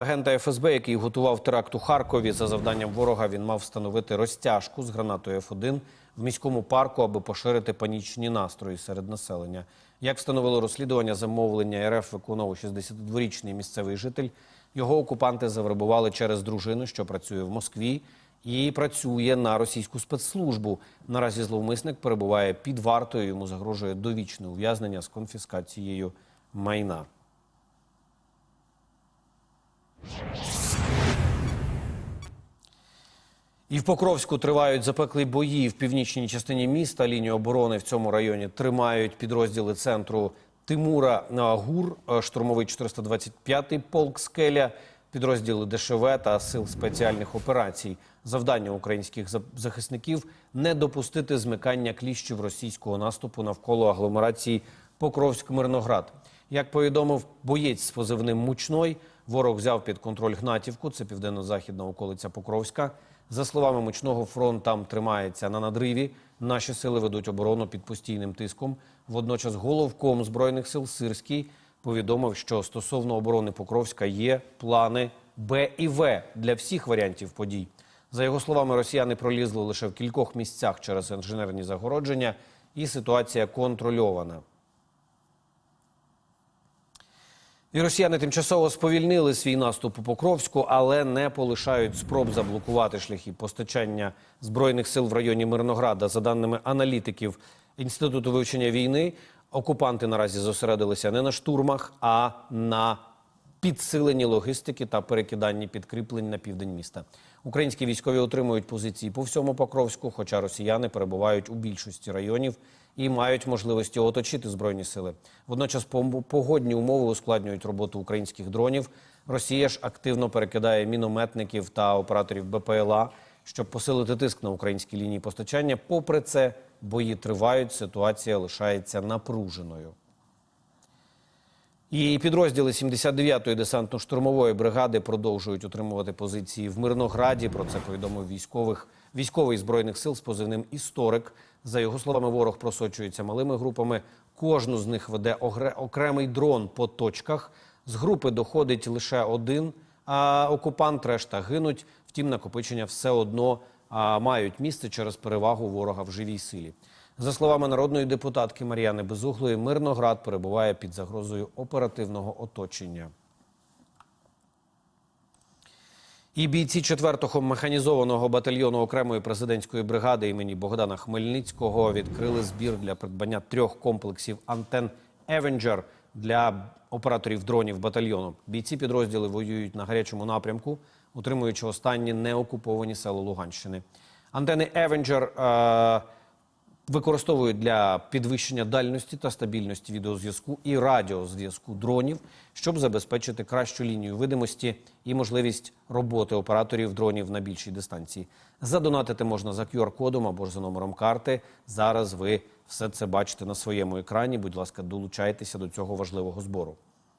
Агента ФСБ, який готував теракт у Харкові, за завданням ворога він мав встановити розтяжку з гранатою Ф1 в міському парку, аби поширити панічні настрої серед населення. Як встановило розслідування, замовлення РФ виконував 62-річний місцевий житель. Його окупанти завербували через дружину, що працює в Москві, і працює на російську спецслужбу. Наразі зловмисник перебуває під вартою. Йому загрожує довічне ув'язнення з конфіскацією майна. І в Покровську тривають запеклі бої в північній частині міста. Лінію оборони в цьому районі тримають підрозділи центру Тимура Гур, е, штурмовий 425-й полк Скеля, підрозділи ДШВ та сил спеціальних операцій. Завдання українських захисників не допустити змикання кліщів російського наступу навколо агломерації Покровськ-Мирноград. Як повідомив боєць з позивним Мучной, ворог взяв під контроль Гнатівку, це південно-західна околиця Покровська. За словами Мучного, фронт там тримається на надриві. Наші сили ведуть оборону під постійним тиском. Водночас головком збройних сил Сирський повідомив, що стосовно оборони Покровська є плани Б і В для всіх варіантів подій. За його словами, росіяни пролізли лише в кількох місцях через інженерні загородження, і ситуація контрольована. І росіяни тимчасово сповільнили свій наступ у Покровську, але не полишають спроб заблокувати шляхи постачання збройних сил в районі Мирнограда. За даними аналітиків інституту вивчення війни, окупанти наразі зосередилися не на штурмах, а на підсиленні логістики та перекиданні підкріплень на південь міста. Українські військові отримують позиції по всьому Покровську, хоча росіяни перебувають у більшості районів і мають можливості оточити збройні сили. Водночас погодні умови ускладнюють роботу українських дронів. Росія ж активно перекидає мінометників та операторів БПЛА, щоб посилити тиск на українські лінії постачання. Попри це, бої тривають, ситуація лишається напруженою. І підрозділи 79-ї десантно-штурмової бригади продовжують утримувати позиції в Мирнограді. Про це повідомив військових військовий збройних сил з позивним історик. За його словами, ворог просочується малими групами. Кожну з них веде окремий дрон по точках. З групи доходить лише один а окупант, решта гинуть. Втім, накопичення все одно а, мають місце через перевагу ворога в живій силі. За словами народної депутатки Мар'яни Безуглої, Мирноград перебуває під загрозою оперативного оточення. І бійці 4-го механізованого батальйону окремої президентської бригади імені Богдана Хмельницького відкрили збір для придбання трьох комплексів антен Avenger для операторів дронів батальйону. Бійці підрозділи воюють на гарячому напрямку, утримуючи останні неокуповані села Луганщини. Антени Avenger е- використовують для підвищення дальності та стабільності відеозв'язку і радіозв'язку дронів, щоб забезпечити кращу лінію видимості і можливість роботи операторів дронів на більшій дистанції. Задонатити можна за QR-кодом або ж за номером карти. Зараз ви все це бачите на своєму екрані. Будь ласка, долучайтеся до цього важливого збору.